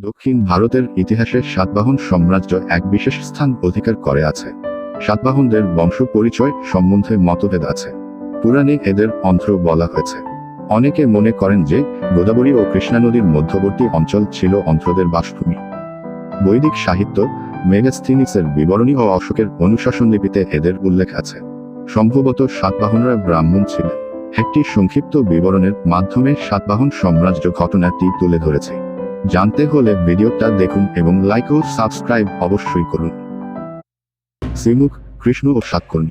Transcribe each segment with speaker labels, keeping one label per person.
Speaker 1: দক্ষিণ ভারতের ইতিহাসে সাতবাহন সাম্রাজ্য এক বিশেষ স্থান অধিকার করে আছে। সাতবাহনদের বংশ পরিচয় সম্বন্ধে মতভেদ আছে। পুরাণে এদের অন্ধ্র বলা হয়েছে। অনেকে মনে করেন যে গোদাবরী ও কৃষ্ণা নদীর মধ্যবর্তী অঞ্চল ছিল অন্ধ্রদের বাসভূমি। বৈদিক সাহিত্য মেগাস্থিনিক্সের বিবরণী ও অশোকের অনুশাসন লিপিতে এদের উল্লেখ আছে। সম্ভবত সাতবাহনরা ব্রাহ্মণ ছিলেন। একটি সংক্ষিপ্ত বিবরণের মাধ্যমে সাতবাহন সাম্রাজ্য ঘটনাটি তুলে ধরেছে। জানতে হলে ভিডিওটা দেখুন এবং লাইক ও সাবস্ক্রাইব অবশ্যই করুন। শ্রীমুখ কৃষ্ণ ও সাতকর্ণী।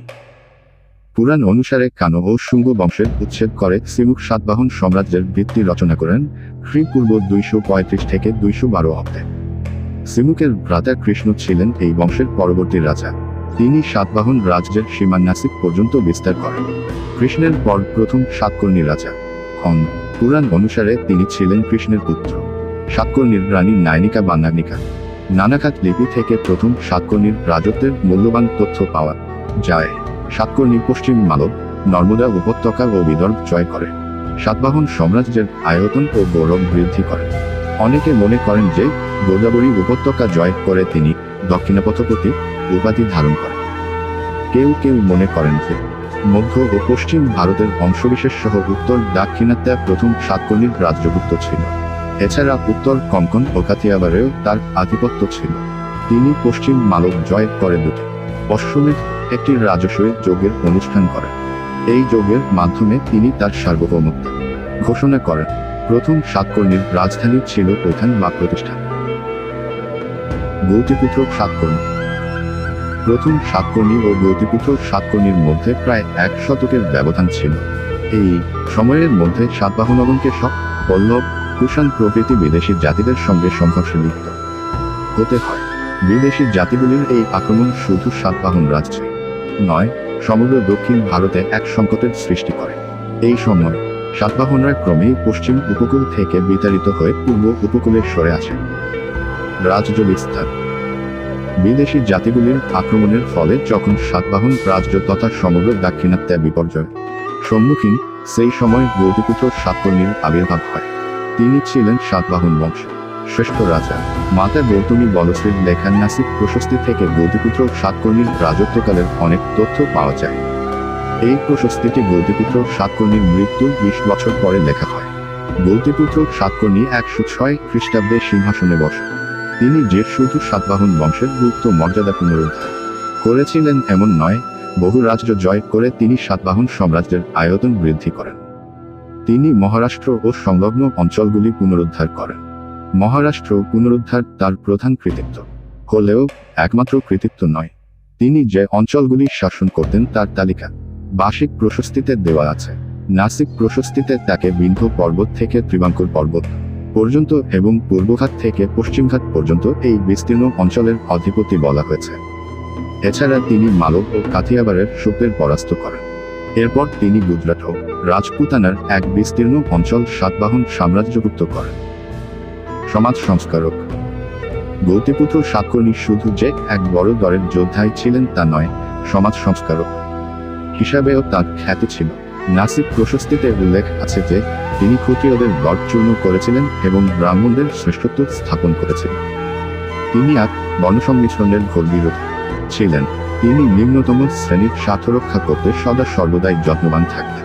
Speaker 1: পুরাণ অনুসারে কানো ও শুঙ্গ বংশের উচ্ছেদ করে শ্রীমুখ সাতবাহন সাম্রাজ্যের ভিত্তি রচনা করেন খ্রিপূর্ব দুইশো পঁয়ত্রিশ থেকে দুইশো বারো অব্দে। শ্রীমুখের ভ্রাতা কৃষ্ণ ছিলেন এই বংশের পরবর্তী রাজা। তিনি সাতবাহন রাজ্যের সীমা নাসিক পর্যন্ত বিস্তার করেন। কৃষ্ণের পর প্রথম সাতকর্ণী রাজা। হন। পুরাণ অনুসারে তিনি ছিলেন কৃষ্ণের পুত্র। সাতকর্ণীর রানী নায়নিকা বা নাগনিকা নানাখাত লিপি থেকে প্রথম সাতকর্ণীর রাজত্বের মূল্যবান তথ্য পাওয়া যায়। সাতকর্ণী পশ্চিম মালব, নর্মদা উপত্যকা ও বিদর্ভ জয় করে। সাতবাহন সাম্রাজ্যের আয়তন ও গৌরব বৃদ্ধি করে। অনেকে মনে করেন যে গোদাবরী উপত্যকা জয় করে তিনি দক্ষিণাপথপতি উপাধি ধারণ করেন। কেউ কেউ মনে করেন যে মধ্য ও পশ্চিম ভারতের অংশবিশেষ সহ উত্তর দাক্ষিণাত্যা প্রথম সাতকর্ণীর রাজ্যভুক্ত ছিল। এছাড়া উত্তর কঙ্কন ও কাতিয়াবারেও তার আধিপত্য ছিল। তিনি পশ্চিম মালব জয় করে দুটি। অশ্বমেধ একটি রাজস্বী যোগের অনুষ্ঠান করেন। এই যোগের মাধ্যমে তিনি তার সার্বভৌমত্ব ঘোষণা করেন। প্রথম সাতকর্ণীর রাজধানী ছিল প্রধান বা প্রতিষ্ঠান গৌতীপুত্র সাতকর্ণী। প্রথম সাতকর্ণী ও গৌতীপুত্র সাতকর্ণীর মধ্যে প্রায় এক শতকের ব্যবধান ছিল। এই সময়ের মধ্যে সাতবাহনগণকে সব পল্লব কুষাণ প্রভৃতি বিদেশি জাতিদের সঙ্গে সংঘর্ষে লিপ্ত। হতে হয়, বিদেশি জাতিগুলির এই আক্রমণ শুধু সাতবাহন রাজ্যে নয়, সমগ্র দক্ষিণ ভারতে এক সংকটের সৃষ্টি করে। এই সময়, সাতবাহনরা ক্রমেই পশ্চিম উপকূল থেকে বিতাড়িত হয়ে পূর্ব উপকূলে সরে আসে। রাজ্য বিস্তার। বিদেশি জাতিগুলির আক্রমণের ফলে যখন সাতবাহন রাজ্য তথা সমগ্র দাক্ষিণাত্যা বিপর্যয় সম্মুখীন, সেই সময় গৌতীপুত্র সাতকর্ণীর আবির্ভাব হয়। তিনি ছিলেন সাতবাহন বংশ, শ্রেষ্ঠ রাজা। মাতা গৌতমী বলশ্রীর লেখা নাসিক প্রশস্তি থেকে গৌতীপুত্র সাতকর্ণীর রাজত্বকালের অনেক তথ্য পাওয়া যায়। এই প্রশস্তিটি গৌতীপুত্র সাতকর্ণীর মৃত্যুর বিশ বছর পরে লেখা হয়। গৌতীপুত্র সাতকর্ণী একশো ছয় খ্রিস্টাব্দে সিংহাসনে বসেন তিনি যে শুধু সাতবাহন বংশের গুপ্ত মর্যাদা পুনরুদ্ধার করেছিলেন এমন নয়, বহু রাজ্য জয় করে তিনি সাতবাহন সাম্রাজ্যের আয়তন বৃদ্ধি করেন। তিনি মহারাষ্ট্র ও সংলগ্ন অঞ্চলগুলি পুনরুদ্ধার করেন। মহারাষ্ট্র পুনরুদ্ধার তার প্রধান কৃতিত্ব। হলেও, একমাত্র কৃতিত্ব নয়। তিনি যে অঞ্চলগুলি শাসন করতেন তার তালিকা। বার্ষিক প্রশস্তিতে দেওয়া আছে। নাসিক প্রশস্তিতে তাকে বিন্ধু পর্বত থেকে ত্রিবাঙ্কুর পর্বত পর্যন্ত এবং পূর্বঘাট থেকে পশ্চিমঘাট পর্যন্ত এই বিস্তীর্ণ অঞ্চলের অধিপতি বলা হয়েছে। এছাড়া তিনি মালব ও কাথিয়াবারের সুপের পরাস্ত করেন। এরপর তিনি গুজরাট ও রাজপুতানার এক বিস্তীর্ণ অঞ্চল সাতবাহন সাম্রাজ্যভুক্ত করেন সমাজ সংস্কারক। গৌতীপুত্র সাতকর্ণী শুধু যে এক বড় দরের যোদ্ধাই ছিলেন তা নয়, সমাজ সংস্কারক হিসাবেও তার খ্যাতি ছিল। নাসিক প্রশস্তিতে উল্লেখ আছে যে, তিনি ক্ষত্রিয়দের গড় চূর্ণ করেছিলেন এবং ব্রাহ্মণদের শ্রেষ্ঠত্ব স্থাপন করেছিলেন। তিনি এক বর্ণসংমিশ্রণের ঘোর বিরোধী ছিলেন। তিনি নিম্নতম শ্রেণির স্বার্থ রক্ষা করতে সদা সর্বদাই যত্নবান থাকতেন।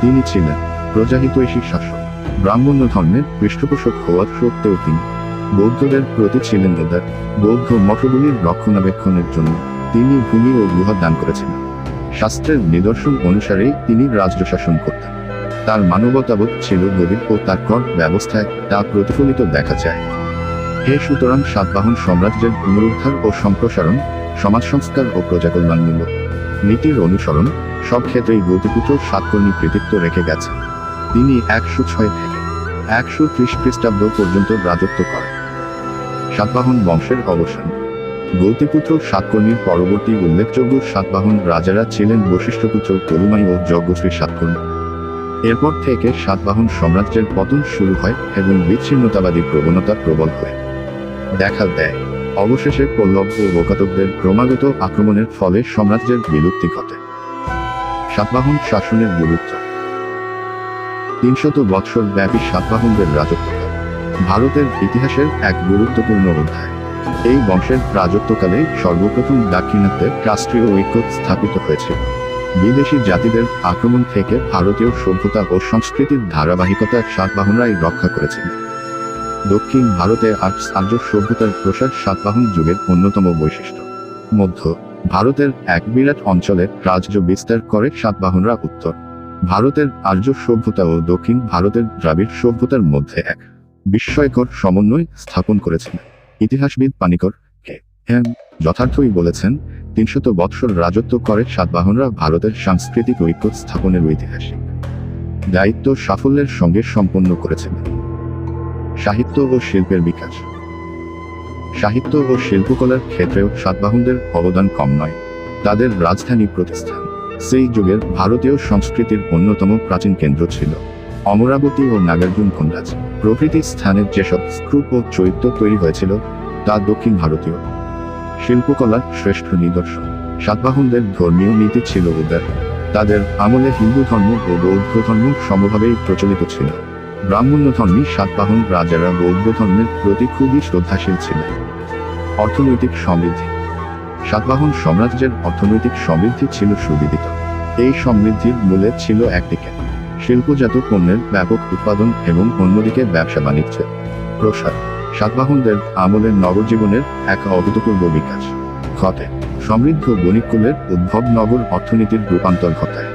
Speaker 1: তিনি ছিলেন প্রজাহিতৈষী শাসক। ব্রাহ্মণ্য ধর্মের পৃষ্ঠপোষক হওয়া সত্ত্বেও তিনি বৌদ্ধদের প্রতি ছিলেন উদার বৌদ্ধ মঠগুলির রক্ষণাবেক্ষণের জন্য তিনি ভূমি ও গুহা দান করেছিলেন শাস্ত্রের নিদর্শন অনুসারেই তিনি রাজ্য শাসন করতেন। তার মানবতাবোধ ছিল গভীর ও তার কর ব্যবস্থায় তা প্রতিফলিত দেখা যায়। হে সুতরাং সাতবাহন সাম্রাজ্যের পুনরুদ্ধার ও সম্প্রসারণ, সমাজ সংস্কার ও প্রজাকল্যাণমূলক নীতির অনুসরণ সব ক্ষেত্রেই গৌতপুত্র সাতকর্ণী কৃতিত্ব রেখে গেছে। তিনি একশো ছয় থেকে একশো ত্রিশ খ্রিস্টাব্দ পর্যন্ত রাজত্ব করেন। সাতবাহন বংশের অবসান। গৌতীপুত্র সাতকর্ণীর পরবর্তী উল্লেখযোগ্য সাতবাহন রাজারা ছিলেন বশিষ্ঠপুত্র করুমাই ও যজ্ঞশ্রী সাতকর্ণী। এরপর থেকে সাতবাহন সাম্রাজ্যের পতন শুরু হয় এবং বিচ্ছিন্নতাবাদী প্রবণতা প্রবল হয়। দেখা দেয়, অবশেষে পল্লব ও বোকাতকদের ক্রমাগত আক্রমণের ফলে সাম্রাজ্যের বিলুপ্তি ঘটে। সাতবাহন শাসনের গুরুত্ব তিনশত বৎসর ব্যাপী সাতবাহনদের রাজত্বকাল ভারতের ইতিহাসের এক গুরুত্বপূর্ণ অধ্যায়। এই বংশের রাজত্বকালে সর্বপ্রথম দাক্ষিণাত্যে রাষ্ট্রীয় ঐক্য স্থাপিত হয়েছিল। বিদেশি জাতিদের আক্রমণ থেকে ভারতীয় সভ্যতা ও সংস্কৃতির ধারাবাহিকতা সাতবাহনরাই রক্ষা করেছিলেন দক্ষিণ ভারতে আর্য সভ্যতার প্রসার সাতবাহন যুগের অন্যতম বৈশিষ্ট্য। মধ্য ভারতের এক বিরাট অঞ্চলে রাজ্য বিস্তার করে সাতবাহনরা উত্তর। ভারতের আর্য সভ্যতা ও দক্ষিণ ভারতের দ্রাবিড় সভ্যতার মধ্যে এক। বিস্ময়কর সমন্বয় স্থাপন করেছেন ইতিহাসবিদ পানিকর হ্যাঁ যথার্থই বলেছেন, তিনশত বৎসর রাজত্ব করে সাতবাহনরা ভারতের সাংস্কৃতিক ঐক্য স্থাপনের ঐতিহাসিক দায়িত্ব সাফল্যের সঙ্গে সম্পন্ন করেছেন। সাহিত্য ও শিল্পের বিকাশ। সাহিত্য ও শিল্পকলার ক্ষেত্রেও সাতবাহনদের অবদান কম নয়। তাদের রাজধানী প্রতিষ্ঠান। সেই যুগের ভারতীয় সংস্কৃতির অন্যতম প্রাচীন কেন্দ্র ছিল। অমরাবতী ও নাগার্জুন খন্ডাজ প্রভৃতি স্থানে যেসব স্তূপ ও চৈত্য তৈরি হয়েছিল, তা দক্ষিণ ভারতীয়। শিল্পকলার শ্রেষ্ঠ নিদর্শন। সাতবাহনদের ধর্মীয় নীতি ছিল উদার। তাদের আমলে হিন্দু ধর্ম ও বৌদ্ধ ধর্ম সমভাবেই প্রচলিত ছিল। ব্রাহ্মণ্য ধর্মী সাতবাহন রাজারা বৌদ্ধ ধর্মের প্রতি খুবই শ্রদ্ধাশীল ছিলেন। অর্থনৈতিক সমৃদ্ধি। সাতবাহন সাম্রাজ্যের অর্থনৈতিক সমৃদ্ধি ছিল সুবিদিত। এই সমৃদ্ধির মূলে ছিল একদিকে শিল্পজাত পণ্যের ব্যাপক উৎপাদন এবং অন্যদিকে ব্যবসা বাণিজ্যের প্রসার। সাতবাহনদের আমলের নগরজীবনের এক অভূতপূর্ব বিকাশ ঘটে। সমৃদ্ধ বণিককুলের উদ্ভব নগর অর্থনীতির রূপান্তর ঘটায়।